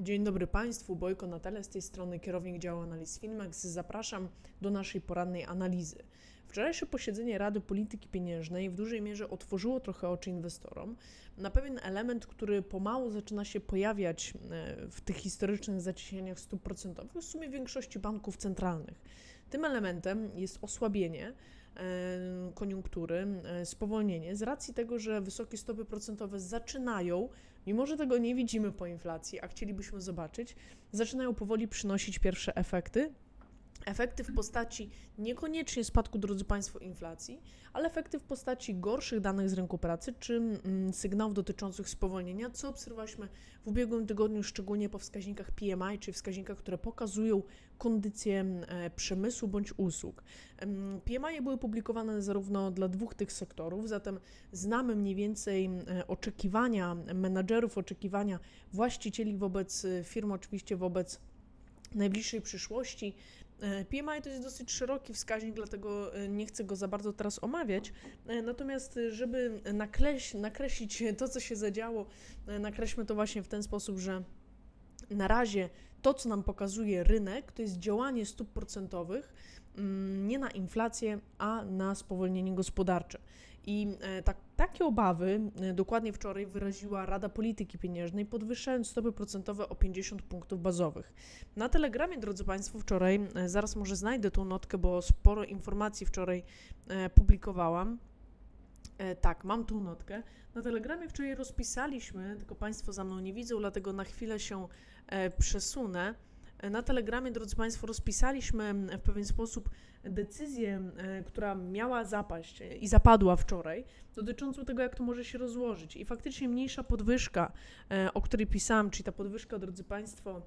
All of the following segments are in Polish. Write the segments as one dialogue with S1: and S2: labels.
S1: Dzień dobry Państwu, Bojko Natalia z tej strony, kierownik działu analiz Finmax. Zapraszam do naszej porannej analizy. Wczorajsze posiedzenie Rady Polityki Pieniężnej w dużej mierze otworzyło trochę oczy inwestorom na pewien element, który pomału zaczyna się pojawiać e, w tych historycznych zacieśnieniach stóp procentowych w sumie większości banków centralnych. Tym elementem jest osłabienie e, koniunktury, e, spowolnienie z racji tego, że wysokie stopy procentowe zaczynają mimo że tego nie widzimy po inflacji, a chcielibyśmy zobaczyć, zaczynają powoli przynosić pierwsze efekty. Efekty w postaci niekoniecznie spadku, drodzy Państwo, inflacji, ale efekty w postaci gorszych danych z rynku pracy czy mm, sygnałów dotyczących spowolnienia, co obserwowaliśmy w ubiegłym tygodniu, szczególnie po wskaźnikach PMI, czyli wskaźnikach, które pokazują kondycję e, przemysłu bądź usług. PMI były publikowane zarówno dla dwóch tych sektorów, zatem znamy mniej więcej oczekiwania menadżerów, oczekiwania właścicieli wobec e, firm, oczywiście wobec najbliższej przyszłości. E, PMI to jest dosyć szeroki wskaźnik, dlatego e, nie chcę go za bardzo teraz omawiać. E, Natomiast, żeby nakreś, nakreślić to, co się zadziało, nakreślmy to właśnie w ten sposób, że na razie to, co nam pokazuje rynek, to jest działanie stóp procentowych mm, nie na inflację, a na spowolnienie gospodarcze. I e, tak, takie obawy e, dokładnie wczoraj wyraziła Rada Polityki Pieniężnej, podwyższając stopy procentowe o 50 punktów bazowych. Na Telegramie, drodzy Państwo, wczoraj, e, zaraz może znajdę tą notkę, bo sporo informacji wczoraj publikowałam. E, tak, mam tą notkę. Na Telegramie wczoraj rozpisaliśmy, tylko Państwo za mną nie widzą, dlatego na chwilę się e, przesunę. E, Na Telegramie, drodzy Państwo, rozpisaliśmy w pewien sposób decyzję, która miała zapaść i zapadła wczoraj, dotyczącą tego, jak to może się rozłożyć. I faktycznie mniejsza podwyżka, o której pisałam, czyli ta podwyżka, drodzy Państwo,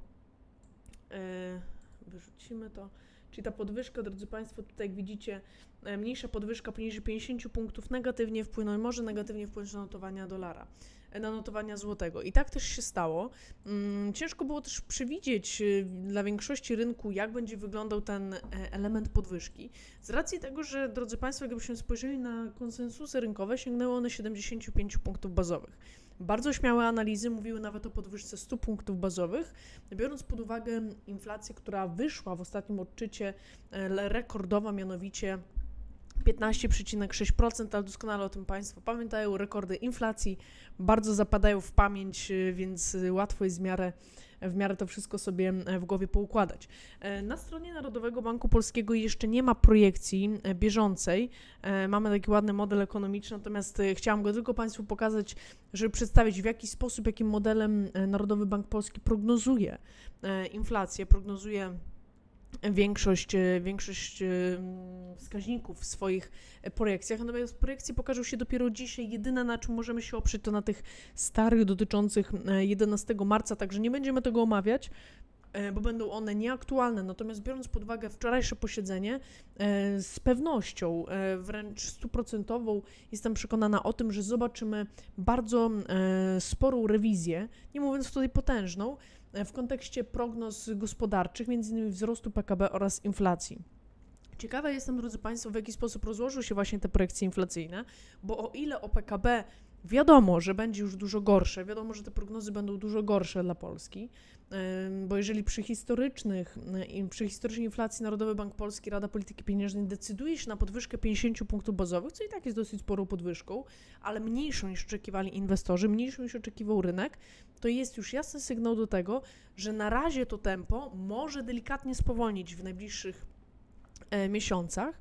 S1: wyrzucimy to. Czyli ta podwyżka, drodzy Państwo, tutaj jak widzicie, e, mniejsza podwyżka poniżej 50 punktów negatywnie wpłynąć, może negatywnie wpłynąć na notowania dolara, e, na notowania złotego. I tak też się stało. Mm, Ciężko było też przewidzieć y, dla większości rynku, jak będzie wyglądał ten e, element podwyżki. Z racji tego, że, drodzy Państwo, jakbyśmy spojrzeli na konsensusy rynkowe, sięgnęły one 75 punktów bazowych. Bardzo śmiałe analizy mówiły nawet o podwyżce 100 punktów bazowych, biorąc pod uwagę inflację, która wyszła w ostatnim odczycie e, rekordowa, mianowicie 15,6%, ale doskonale o tym Państwo pamiętają. Rekordy inflacji bardzo zapadają w pamięć, y, więc y, łatwo jest w miarę, w miarę to wszystko sobie e, w głowie poukładać. E, Na stronie Narodowego Banku Polskiego jeszcze nie ma projekcji e, bieżącej. Mamy taki ładny model ekonomiczny, natomiast chciałam go tylko Państwu pokazać, żeby przedstawić w jaki sposób, jakim modelem Narodowy Bank Polski prognozuje inflację, prognozuje większość, e, większość e, mm, wskaźników w swoich e, projekcjach. Natomiast projekcje pokażą się dopiero dzisiaj. Jedyne na czym możemy się oprzeć to na tych starych dotyczących e, 11 marca, także nie będziemy tego omawiać. E, Bo będą one nieaktualne. Natomiast biorąc pod uwagę wczorajsze posiedzenie, e, z pewnością, e, wręcz stuprocentową, jestem przekonana o tym, że zobaczymy bardzo sporą rewizję, nie mówiąc tutaj potężną, w kontekście prognoz gospodarczych, m.in. wzrostu PKB oraz inflacji. Ciekawa jestem, drodzy Państwo, w jaki sposób rozłożą się właśnie te projekcje inflacyjne, bo o ile o PKB wiadomo, że będzie już dużo gorsze, wiadomo, że te prognozy będą dużo gorsze dla Polski, bo jeżeli przy historycznych, przy historycznej inflacji Narodowy Bank Polski, Rada Polityki Pieniężnej decyduje się na podwyżkę 50 punktów bazowych, co i tak jest dosyć sporą podwyżką, ale mniejszą niż oczekiwali inwestorzy, mniejszą niż oczekiwał rynek, to jest już jasny sygnał do tego, że na razie to tempo może delikatnie spowolnić w najbliższych e, miesiącach.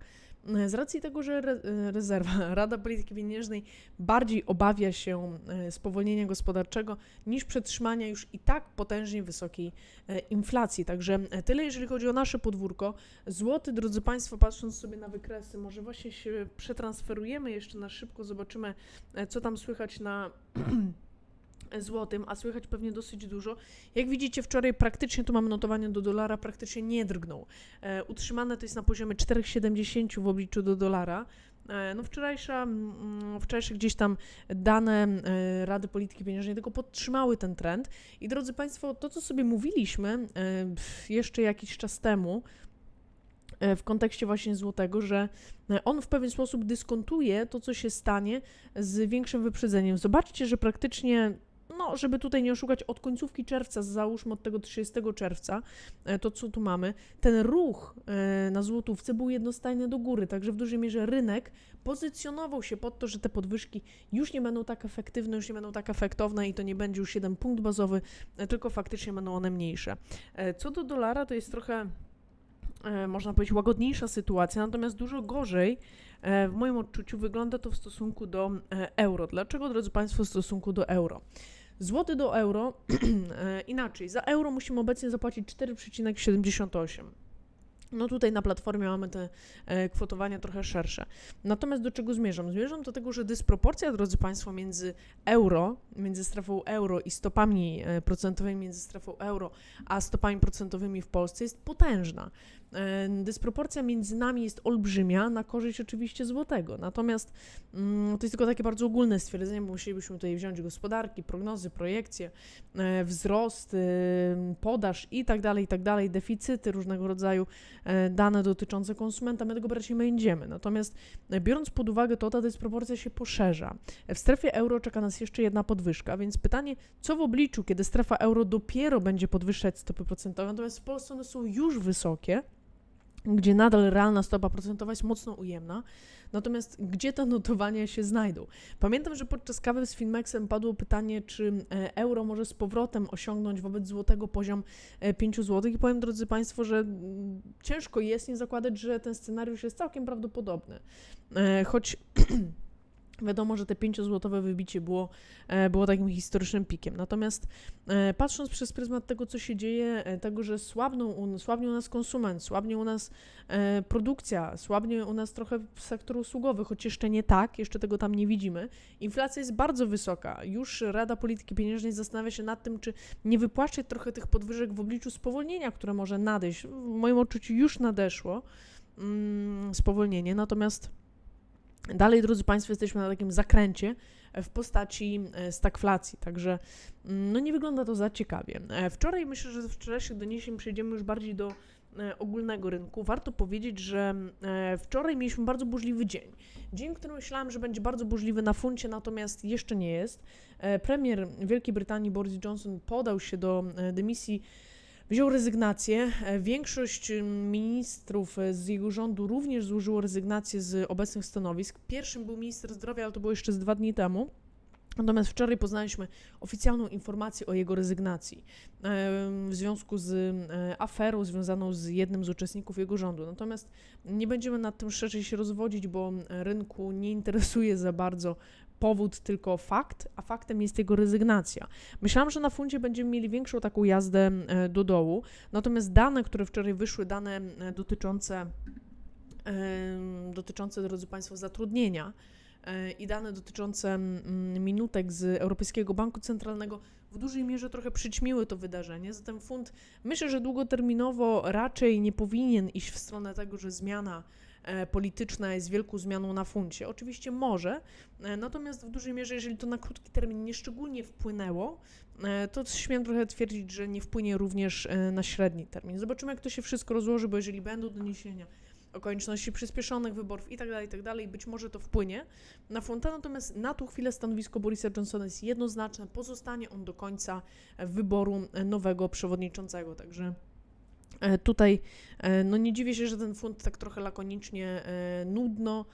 S1: E, Z racji tego, że e, rezerwa, Rada Polityki Pieniężnej bardziej obawia się e, spowolnienia gospodarczego niż przetrzymania już i tak potężnie wysokiej inflacji. Także tyle, jeżeli chodzi o nasze podwórko. Złoty, drodzy Państwo, patrząc sobie na wykresy, może właśnie się przetransferujemy jeszcze na szybko, zobaczymy, co tam słychać na złotym, a słychać pewnie dosyć dużo. Jak widzicie, wczoraj praktycznie tu mamy notowanie do dolara, praktycznie nie drgnął. E, utrzymane to jest na poziomie 4,70 w obliczu do dolara. E, no wczorajsza, mm, wczorajsze gdzieś tam dane e, Rady Polityki Pieniężnej tylko podtrzymały ten trend. I drodzy Państwo, to co sobie mówiliśmy e, jeszcze jakiś czas temu, w kontekście właśnie złotego, że on w pewien sposób dyskontuje to, co się stanie z większym wyprzedzeniem. Zobaczcie, że praktycznie no, żeby tutaj nie oszukać, od końcówki czerwca, załóżmy od tego 30 czerwca, e, to co tu mamy, ten ruch e, na złotówce był jednostajny do góry, także w dużej mierze rynek pozycjonował się pod to, że te podwyżki już nie będą tak efektywne, już nie będą tak efektowne i to nie będzie już jeden punkt bazowy, e, tylko faktycznie będą one mniejsze. Co do dolara, to jest trochę można powiedzieć, łagodniejsza sytuacja, natomiast dużo gorzej w moim odczuciu wygląda to w stosunku do euro. Dlaczego, drodzy Państwo, w stosunku do euro? Złoty do euro, e, inaczej, za euro musimy obecnie zapłacić 4,78. No tutaj na platformie mamy te e, kwotowania trochę szersze. Natomiast do czego zmierzam? Zmierzam do tego, że dysproporcja, drodzy Państwo, między euro, między strefą euro i stopami e, procentowymi między strefą euro, a stopami procentowymi w Polsce jest potężna. E, Dysproporcja między nami jest olbrzymia, na korzyść oczywiście złotego. Natomiast mm, to jest tylko takie bardzo ogólne stwierdzenie, bo musielibyśmy tutaj wziąć gospodarki, prognozy, projekcje, e, wzrost, e, podaż i tak dalej, i tak dalej, deficyty różnego rodzaju, dane dotyczące konsumenta, my tego brać nie będziemy. Natomiast biorąc pod uwagę to, ta dysproporcja się poszerza. W strefie euro czeka nas jeszcze jedna podwyżka, więc pytanie, co w obliczu, kiedy strefa euro dopiero będzie podwyższać stopy procentowe, natomiast w Polsce one są już wysokie, gdzie nadal realna stopa procentowa jest mocno ujemna, natomiast gdzie te notowania się znajdą? Pamiętam, że podczas kawy z Finmexem padło pytanie, czy e, euro może z powrotem osiągnąć wobec złotego poziom e, 5 zł i powiem, drodzy Państwo, że mm, ciężko jest nie zakładać, że ten scenariusz jest całkiem prawdopodobny. E, Choć Wiadomo, że te 5-złotowe wybicie było, e, było takim historycznym pikiem. Natomiast e, patrząc przez pryzmat tego, co się dzieje, e, tego, że słabną słabnie u nas konsument, słabnie u nas produkcja, słabnie u nas trochę sektor usługowy, choć jeszcze nie tak, jeszcze tego tam nie widzimy. Inflacja jest bardzo wysoka. Już Rada Polityki Pieniężnej zastanawia się nad tym, czy nie wypłaszczyć trochę tych podwyżek w obliczu spowolnienia, które może nadejść. W moim odczuciu już nadeszło mm, spowolnienie, natomiast Dalej, drodzy Państwo, jesteśmy na takim zakręcie e, w postaci e, stagflacji, także mm, no nie wygląda to za ciekawie. E, Wczoraj myślę, że z wczorajszych doniesień przejdziemy już bardziej do ogólnego rynku. Warto powiedzieć, że e, wczoraj mieliśmy bardzo burzliwy dzień. Dzień, który myślałam, że będzie bardzo burzliwy na funcie, natomiast jeszcze nie jest. Premier Wielkiej Brytanii Boris Johnson podał się do dymisji wziął rezygnację. E, Większość mm, ministrów e, z jego rządu również złożyło rezygnację z obecnych stanowisk. Pierwszym był minister zdrowia, ale to było jeszcze z dwa dni temu. Natomiast wczoraj poznaliśmy oficjalną informację o jego rezygnacji e, w związku z e, aferą związaną z jednym z uczestników jego rządu. Natomiast nie będziemy nad tym szerzej się rozwodzić, bo rynku nie interesuje za bardzo powód, tylko fakt, a faktem jest jego rezygnacja. Myślałam, że na fundzie będziemy mieli większą taką jazdę e, do dołu, natomiast dane, które wczoraj wyszły, dane e, dotyczące, dotyczące, drodzy Państwo, zatrudnienia e, i dane dotyczące mm, minutek z Europejskiego Banku Centralnego w dużej mierze trochę przyćmiły to wydarzenie. Zatem fund myślę, że długoterminowo raczej nie powinien iść w stronę tego, że zmiana e, polityczna jest wielką zmianą na funcie. Oczywiście może, e, natomiast w dużej mierze, jeżeli to na krótki termin nieszczególnie wpłynęło, e, to śmiem trochę twierdzić, że nie wpłynie również na średni termin. Zobaczymy, jak to się wszystko rozłoży, bo jeżeli będą doniesienia o konieczności przyspieszonych wyborów i tak dalej, i tak być może to wpłynie na funta, natomiast na tą chwilę stanowisko Borisa Johnsona jest jednoznaczne, pozostanie on do końca wyboru nowego przewodniczącego, także e, tutaj e, no nie dziwię się, że ten fund tak trochę lakonicznie, e, nudno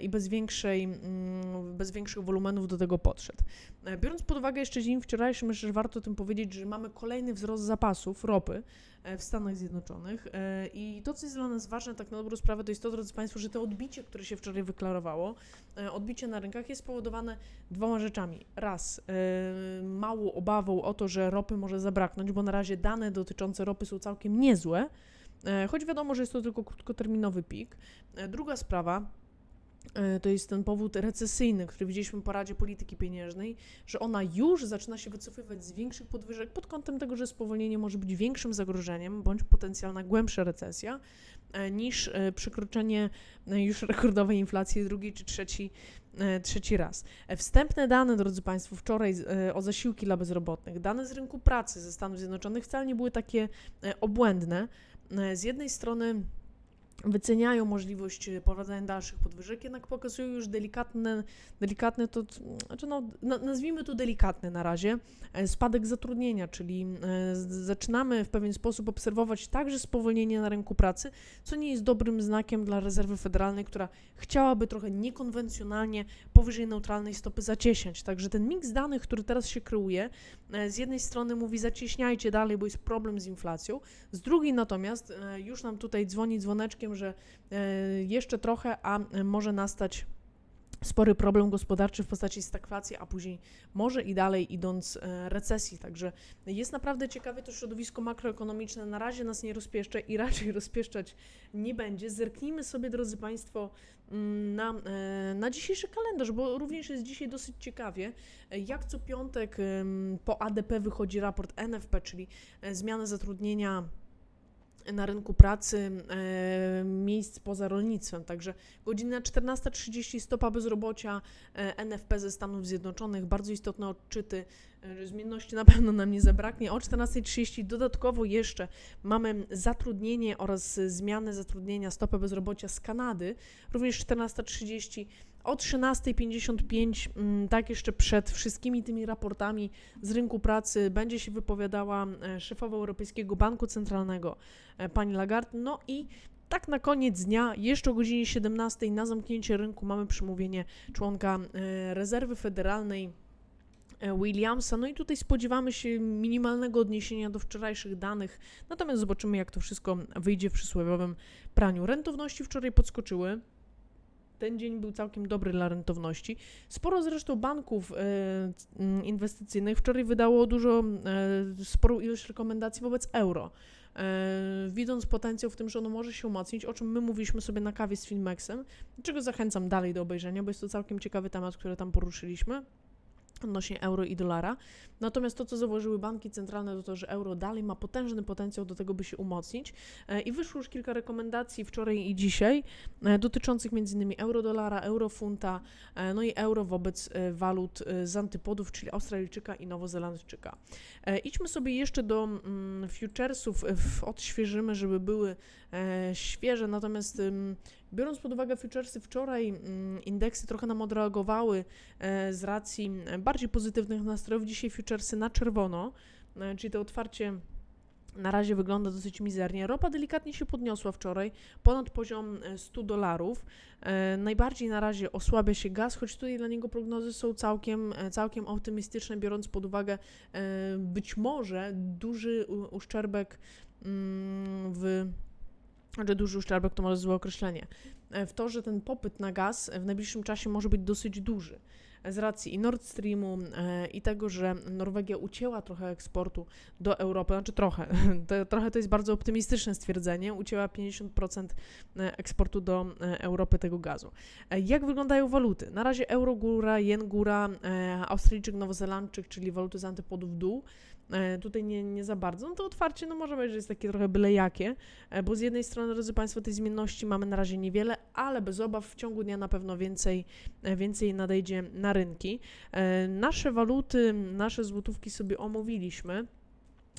S1: i bez, większej, mm, bez większych wolumenów do tego podszedł. E, Biorąc pod uwagę jeszcze dzień wczorajszy, myślę, że warto o tym powiedzieć, że mamy kolejny wzrost zapasów ropy e, w Stanach Zjednoczonych e, i to, co jest dla nas ważne tak na dobrą sprawę, to jest to, drodzy Państwo, że to odbicie, które się wczoraj wyklarowało, e, odbicie na rynkach jest spowodowane dwoma rzeczami. Raz, e, małą obawą o to, że ropy może zabraknąć, bo na razie dane dotyczące ropy są całkiem niezłe, e, choć wiadomo, że jest to tylko krótkoterminowy pik. E, Druga sprawa, e, to jest ten powód recesyjny, który widzieliśmy po Radzie Polityki Pieniężnej, że ona już zaczyna się wycofywać z większych podwyżek pod kątem tego, że spowolnienie może być większym zagrożeniem bądź potencjalna głębsza recesja e, niż e, przekroczenie e, już rekordowej inflacji drugi czy trzeci, e, trzeci raz. E, Wstępne dane, drodzy Państwo, wczoraj e, o zasiłki dla bezrobotnych, dane z rynku pracy ze Stanów Zjednoczonych wcale nie były takie e, obłędne. E, Z jednej strony wyceniają możliwość e, prowadzenia dalszych podwyżek, jednak pokazują już delikatne, delikatne to, znaczy no, na- nazwijmy to delikatne na razie, e, spadek zatrudnienia, czyli e, zaczynamy w pewien sposób obserwować także spowolnienie na rynku pracy, co nie jest dobrym znakiem dla rezerwy federalnej, która chciałaby trochę niekonwencjonalnie powyżej neutralnej stopy zacieśniać. Także ten miks danych, który teraz się kreuje, z jednej strony mówi zacieśniajcie dalej, bo jest problem z inflacją, z drugiej natomiast już nam tutaj dzwoni że e, jeszcze trochę, a e, może nastać spory problem gospodarczy w postaci stagflacji, a później może i dalej idąc e, recesji. Także jest naprawdę ciekawe to środowisko makroekonomiczne. Na razie nas nie rozpieszcza i raczej rozpieszczać nie będzie. Zerknijmy sobie, drodzy Państwo, mm, na, na dzisiejszy kalendarz, bo również jest dzisiaj dosyć ciekawie. Jak co piątek po ADP wychodzi raport NFP, czyli zmiany zatrudnienia na rynku pracy e, miejsc poza rolnictwem. Także godzina 14.30 stopa bezrobocia e, NFP ze Stanów Zjednoczonych, bardzo istotne odczyty. e, Zmienności na pewno nam nie zabraknie. O 14.30 dodatkowo jeszcze mamy zatrudnienie oraz zmianę zatrudnienia, stopę bezrobocia z Kanady. Również 14.30 o 13.55, mm, tak jeszcze przed wszystkimi tymi raportami z rynku pracy, będzie się wypowiadała e, szefowa Europejskiego Banku Centralnego, e, pani Lagarde. No i tak na koniec dnia, jeszcze o godzinie 17 na zamknięcie rynku mamy przemówienie członka e, Rezerwy Federalnej Williamsa. No i tutaj spodziewamy się minimalnego odniesienia do wczorajszych danych, natomiast zobaczymy, jak to wszystko wyjdzie w przysłowiowym praniu. Rentowności wczoraj podskoczyły. Ten dzień był całkiem dobry dla rentowności. Sporo zresztą banków e, inwestycyjnych wczoraj wydało dużo, e, sporą ilość rekomendacji wobec euro. E, widząc potencjał w tym, że ono może się umocnić, o czym my mówiliśmy sobie na kawie z Filmexem, czego zachęcam dalej do obejrzenia, bo jest to całkiem ciekawy temat, który tam poruszyliśmy odnośnie euro i dolara. Natomiast to, co zauważyły banki centralne, to to, że euro dalej ma potężny potencjał do tego, by się umocnić. E, I wyszło już kilka rekomendacji wczoraj i dzisiaj e, dotyczących m.in. euro-dolara, eurofunta, e, no i euro wobec walut z antypodów, czyli Australijczyka i Nowozelandczyka. Idźmy sobie jeszcze do mm, futuresów, odświeżymy, żeby były świeże, natomiast biorąc pod uwagę futuresy wczoraj, mm, indeksy trochę nam odreagowały e, z racji e, bardziej pozytywnych nastrojów. Dzisiaj futuresy na czerwono, e, czyli to otwarcie na razie wygląda dosyć mizernie. Ropa delikatnie się podniosła wczoraj, ponad poziom e, 100 dolarów. Najbardziej na razie osłabia się gaz, choć tutaj dla niego prognozy są całkiem, całkiem optymistyczne, biorąc pod uwagę być może duży uszczerbek mm, w znaczy duży uszczerbek to może złe określenie, e, w to, że ten popyt na gaz w najbliższym czasie może być dosyć duży. Z racji i Nord Streamu, e, i tego, że Norwegia ucięła trochę eksportu do Europy, znaczy trochę, to, trochę to jest bardzo optymistyczne stwierdzenie, ucięła 50% e, eksportu do e, Europy tego gazu. E, Jak wyglądają waluty? Na razie euro góra, jen góra, e, Australijczyk, Nowozelandczyk, czyli waluty z antypodów dół. E, Tutaj nie, nie za bardzo. No to otwarcie, no może być, że jest takie trochę byle jakie, e, bo z jednej strony, drodzy Państwo, tej zmienności mamy na razie niewiele, ale bez obaw w ciągu dnia na pewno więcej, e, więcej nadejdzie na rynki. Nasze waluty, nasze złotówki sobie omówiliśmy.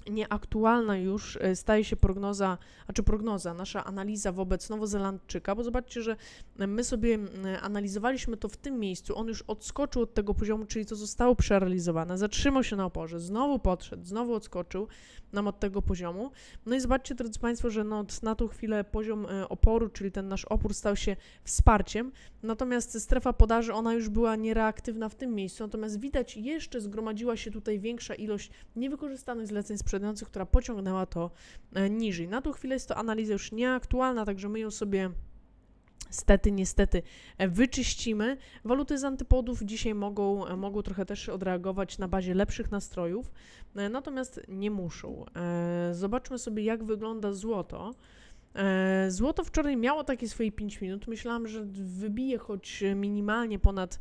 S1: Nieaktualna już e, staje się prognoza, a czy prognoza, nasza analiza wobec Nowozelandczyka, bo zobaczcie, że my sobie analizowaliśmy to w tym miejscu, on już odskoczył od tego poziomu, czyli to zostało przerealizowane, zatrzymał się na oporze, znowu podszedł, znowu odskoczył nam od tego poziomu. No i zobaczcie, drodzy Państwo, że no, na tą chwilę poziom e, oporu, czyli ten nasz opór stał się wsparciem, natomiast strefa podaży, ona już była niereaktywna w tym miejscu, natomiast widać jeszcze zgromadziła się tutaj większa ilość niewykorzystanych zleceń która pociągnęła to e, niżej. Na tą chwilę jest to analiza już nieaktualna, także my ją sobie Stety, niestety e, wyczyścimy. Waluty z antypodów dzisiaj mogą, e, mogą trochę też odreagować na bazie lepszych nastrojów, natomiast nie muszą. Zobaczmy sobie, jak wygląda złoto. Złoto wczoraj miało takie swoje 5 minut. Myślałam, że wybije choć minimalnie ponad,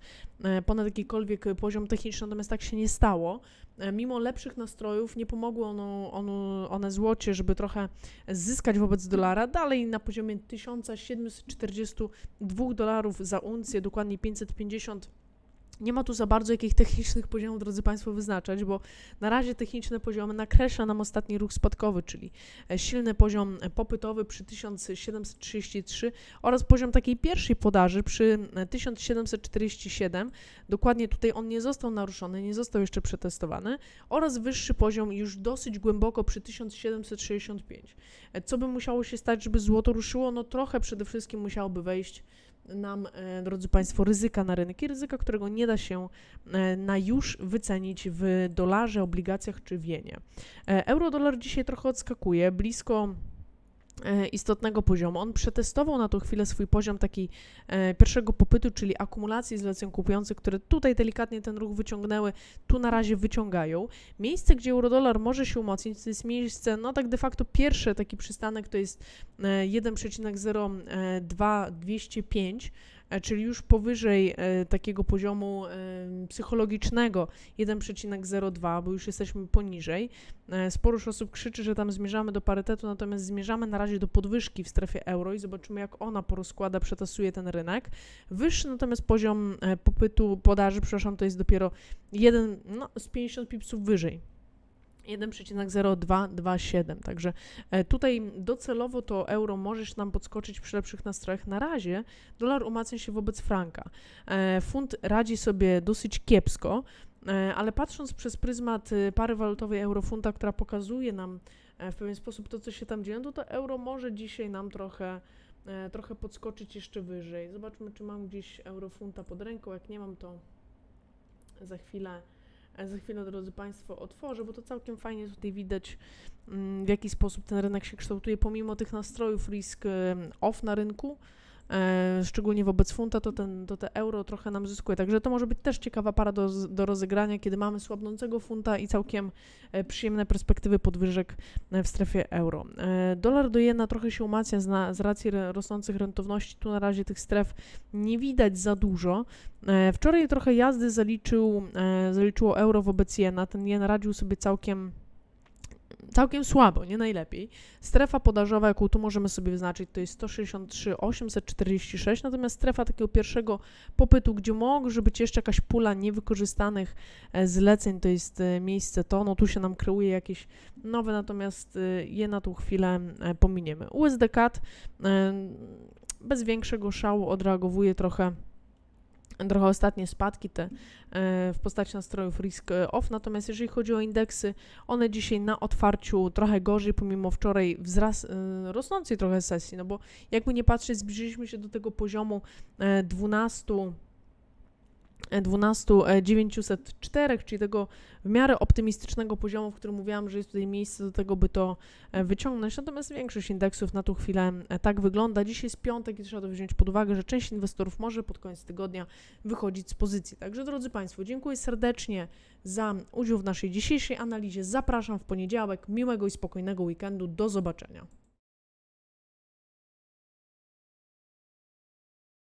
S1: ponad jakikolwiek poziom techniczny, natomiast tak się nie stało. E, Mimo lepszych nastrojów nie pomogło ono, ono, one złocie, żeby trochę zyskać wobec dolara. Dalej na poziomie 1742 dolarów za uncję, dokładnie 550 Nie ma tu za bardzo jakich technicznych poziomów, drodzy Państwo, wyznaczać, bo na razie techniczne poziomy nakreśla nam ostatni ruch spadkowy, czyli e, silny poziom e, popytowy przy 1733 oraz poziom takiej pierwszej podaży przy e, 1747. Dokładnie tutaj on nie został naruszony, nie został jeszcze przetestowany oraz wyższy poziom już dosyć głęboko przy 1765. E, Co by musiało się stać, żeby złoto ruszyło? No trochę przede wszystkim musiałoby wejść nam, e, drodzy Państwo, ryzyka na rynki, ryzyka, którego nie da się e, na już wycenić w dolarze, obligacjach czy w jenie. E, Euro-dolar dzisiaj trochę odskakuje, blisko istotnego poziomu. On przetestował na tą chwilę swój poziom taki e, pierwszego popytu, czyli akumulacji zleceń kupujących, które tutaj delikatnie ten ruch wyciągnęły, tu na razie wyciągają. Miejsce, gdzie eurodolar może się umocnić, to jest miejsce, no tak de facto pierwszy taki przystanek to jest e, 1,0205, e, czyli już powyżej e, takiego poziomu e, psychologicznego 1,02, bo już jesteśmy poniżej. E, Sporo osób krzyczy, że tam zmierzamy do parytetu, natomiast zmierzamy na razie do podwyżki w strefie euro i zobaczymy, jak ona porozkłada, przetasuje ten rynek. Wyższy natomiast poziom e, popytu, podaży, przepraszam, to jest dopiero 1, no, z 50 pipsów wyżej. 1,0227. Także e, tutaj docelowo to euro możesz nam podskoczyć przy lepszych nastrojach. Na razie dolar umacnia się wobec franka. E, Funt radzi sobie dosyć kiepsko, e, ale patrząc przez pryzmat e, pary walutowej eurofunta, która pokazuje nam w pewien sposób to, co się tam dzieje, no to euro może dzisiaj nam trochę, trochę podskoczyć jeszcze wyżej. Zobaczmy, czy mam gdzieś eurofunta pod ręką. Jak nie mam, to za chwilę Za chwilę, drodzy Państwo, otworzę, bo to całkiem fajnie tutaj widać, mm, w jaki sposób ten rynek się kształtuje, pomimo tych nastrojów risk off na rynku, szczególnie wobec funta, to, ten, to te euro trochę nam zyskuje. Także to może być też ciekawa para do, do rozegrania, kiedy mamy słabnącego funta i całkiem e, przyjemne perspektywy podwyżek e, w strefie euro. E, Dolar do jena trochę się umacnia z, z racji rosnących rentowności. Tu na razie tych stref nie widać za dużo. E, Wczoraj trochę jazdy zaliczył, e, zaliczyło euro wobec jena. Ten jen radził sobie całkiem całkiem słabo, nie najlepiej. Strefa podażowa, jaką tu możemy sobie wyznaczyć, to jest 163 846, natomiast strefa takiego pierwszego popytu, gdzie może być jeszcze jakaś pula niewykorzystanych e, zleceń, to jest e, miejsce to, no tu się nam kreuje jakieś nowe, natomiast e, je na tą chwilę pominiemy. USD CAD e, bez większego szału odreagowuje trochę trochę ostatnie spadki te e, w postaci nastrojów risk e, natomiast jeżeli chodzi o indeksy, one dzisiaj na otwarciu trochę gorzej, pomimo wczoraj wzras, e, rosnącej trochę sesji, no bo jakby nie patrzeć, zbliżyliśmy się do tego poziomu e, 12 e, 12 e, 904, czyli tego w miarę optymistycznego poziomu, w którym mówiłam, że jest tutaj miejsce do tego, by to e, wyciągnąć. Natomiast większość indeksów na tą chwilę e, tak wygląda. Dzisiaj jest piątek i trzeba to wziąć pod uwagę, że część inwestorów może pod koniec tygodnia wychodzić z pozycji. Także drodzy Państwo, dziękuję serdecznie za udział w naszej dzisiejszej analizie. Zapraszam w poniedziałek. Miłego i spokojnego weekendu. Do zobaczenia.